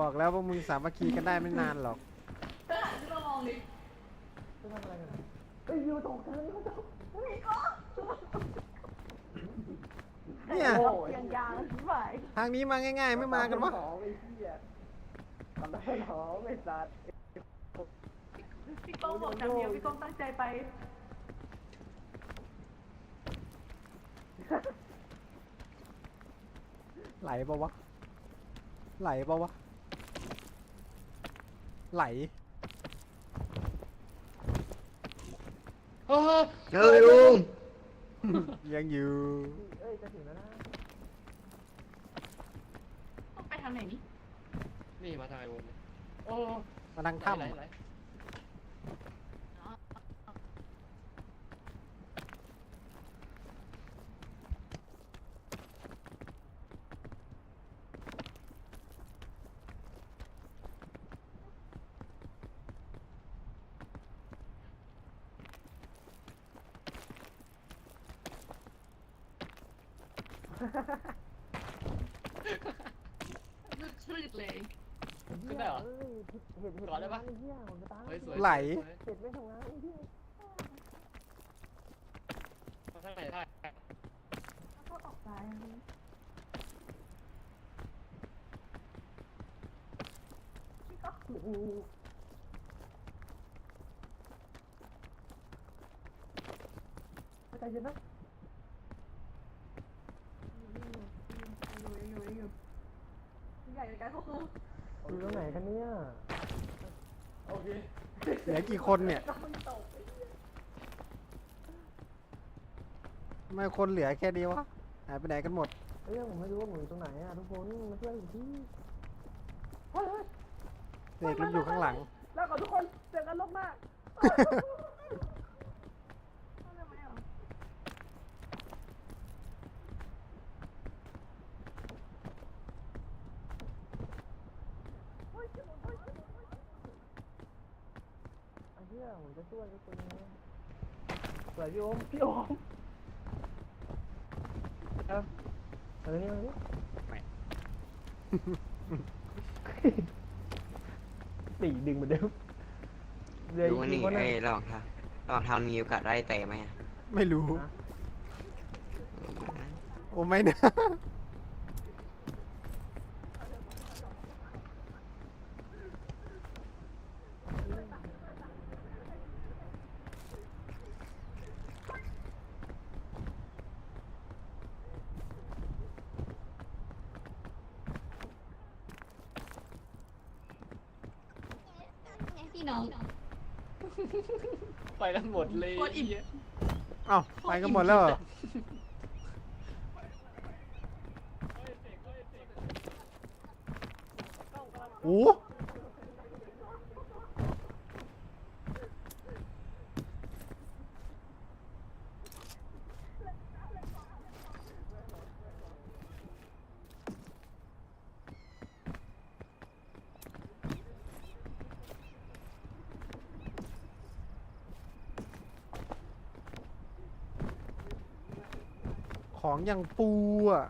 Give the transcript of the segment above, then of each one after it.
บอกแล้วว่ามึงสามัคคีกันได้ไม่นานหรอกเธอหันขึ้นมามองดิจะทำอะไรกันอะเฮ้ยยูตกกันเขาตกเนี่ยโอ้ยยังยางชิบหายทางนี้มาง่าย ๆ ไม่มากันวะหอมไอ้เหี้ยทำได้หอมไอ้สัตว์พี่โก้บอกจำเดียวพี่โก้ตั้งใจไปไหลปะวะ ไหลปะวะ ไหลเฮ้ยเฮ้ยลุงยังอยู่เอ้ยจะถึงแล้วนะต้องไปทางไหนนี่นี่มาทางไอ้วงเนี่ยโอ้มาทางไหลถ้ไลไหลลึกชลืดเลย ขึ้นได้เหรอเอ้ยเห็นเห็นก่อนได้ปะไอ้เหี้ยผมจะตายเฮ้ยสวยำไหล สวยเห็นไม่ทำงานไอ้เหี้ยมาทางไหนได้ก็ออกซ้ายนะพี่ก็โอ้โหใจเย็นนะ อยู่อยู่อยู่อยู่ ใหญ่ในการควบคุมอยู่ตรงไหนกันเนี่ยโอเคเหลือกี่คนเนี่ย ต้องตกทำไมคนเหลือแค่นี้วะหายไปไหนกันหมด เอ้ยผมไม่รู้ว่าผมอยู่ตรงไหนอะทุกคนมาช่วยผมทีเฮ้ยเฮ้ยเด็กมันอยู่ข้างหลัง แล้วก่อนทุกคนเจอกันลบหน้าเอาเลยไหมอะ ไอ้เหี้ยผมจะช่วยทุกคนนะสวยพี่โอมพี่โอมครับมาเลยนี่มาเลยไม่ตีดึงเหมือนเดิมเหลยลุงอันกี่นี่คนไอ้อะลองทางลองทางมีโอกาสได้เตะไหมอะไม่รู้ โอ้ไม่นะ พี่น้อง ไปกันหมดเลยโคตรอิ่มเหี้ยเอ้าไปกันหมดแล้วเหรอโอ้ ของอย่างปูอะ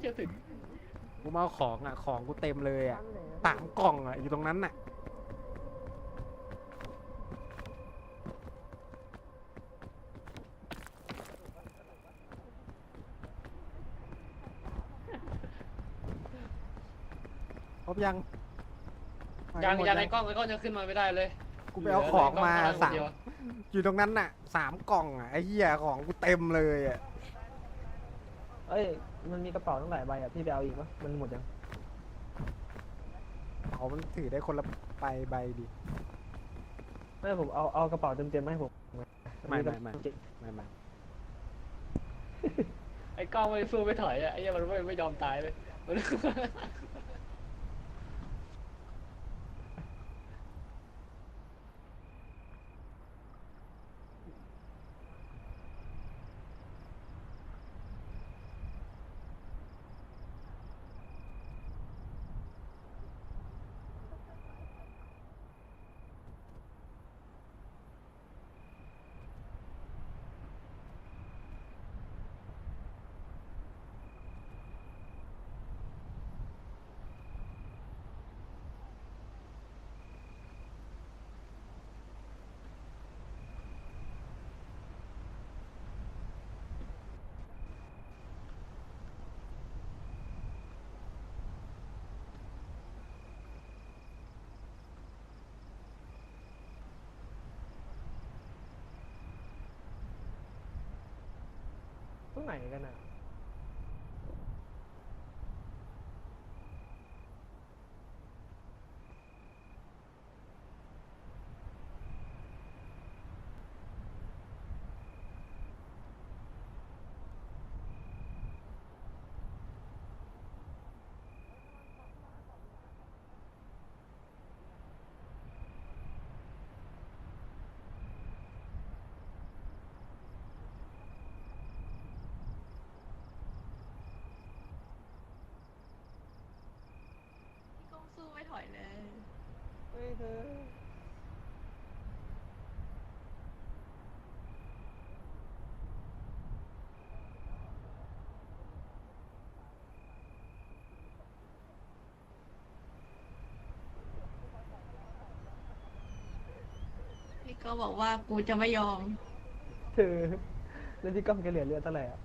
โอ้ยจะถึงกูมาเอาของอะ ของกูเต็มเลยอะสามกล่องอะ อยู่ตรงนั้นน่ะ ครบยังมายังหมดยังไอ้กล้องไอ้กล้องยังขึ้นมาไม่ได้เลยกูไปเอาของมาเหลือสามไอ้กล้องคนเดียวอยู่ตรงนั้นน่ะสามกล่องอะไอ้เหี้ยของกูเต็มเลยอะ เอ้ย มันมีกระเป๋าตั้งหลายใบอะพี่ไปเอาอีกปะมันหมดยังป๋ามันถือได้คนละใบใบดิ ไม่ผมเอาเอากระเป๋าเต็มๆมาให้ผมไม่ไม่ไม่จริงไม่ไม่ไอ้กล้องไม่สู้ไม่ถอยอะไอ้เหี้ยมันไม่ไม่ยอมตายเลยมัน รงไหนกันอะ สู้ไม่ถอยเลย เฮ้ยเธอพี่ก็บอกว่ากูจะไม่ยอม เธอแล้วพี่ก้องแกเหลือเลือดเท่าไหร่อะ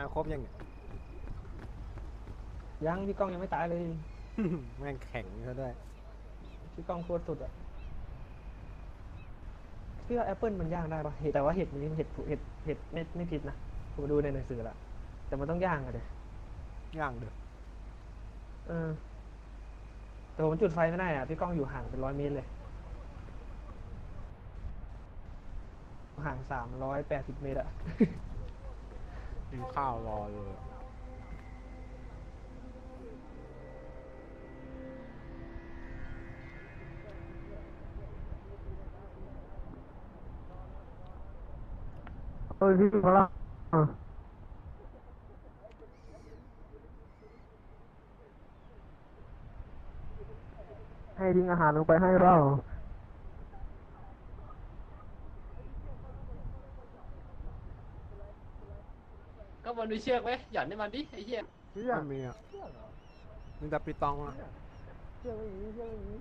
อะครบยังเนี่ยยังพี่ก้องยังไม่ตายเลย แม่งแข็งซะด้วย พี่ก้องโคตรสุดอะพี่ว่าแอปเปิลมันย่างได้ปะเห็ดแต่ว่าเห็ดมันเห็ดเห็ดเห็ดไม่ไม่ผิดนะผมดูในหนังสือละแต่มันต้องย่างอะเดี๋ยย่างเด้อเออแต่ผมจุดไฟไม่ได้อะพี่ก้องอยู่ห่างเป็นร้อยเมตรเลย ห่างสามร้อยแปดสิบเมตรอะ กินข้าวรอเลยเออพี่เขาละให้ทิ้งอาหารลงไปให้เรา มันมีเชือกไหมหย่อนให้มันดิไอ้เหี้ยไม่มีอะมีแต่ปีตองอะเชื่อไม่มีเชื่อไม่มี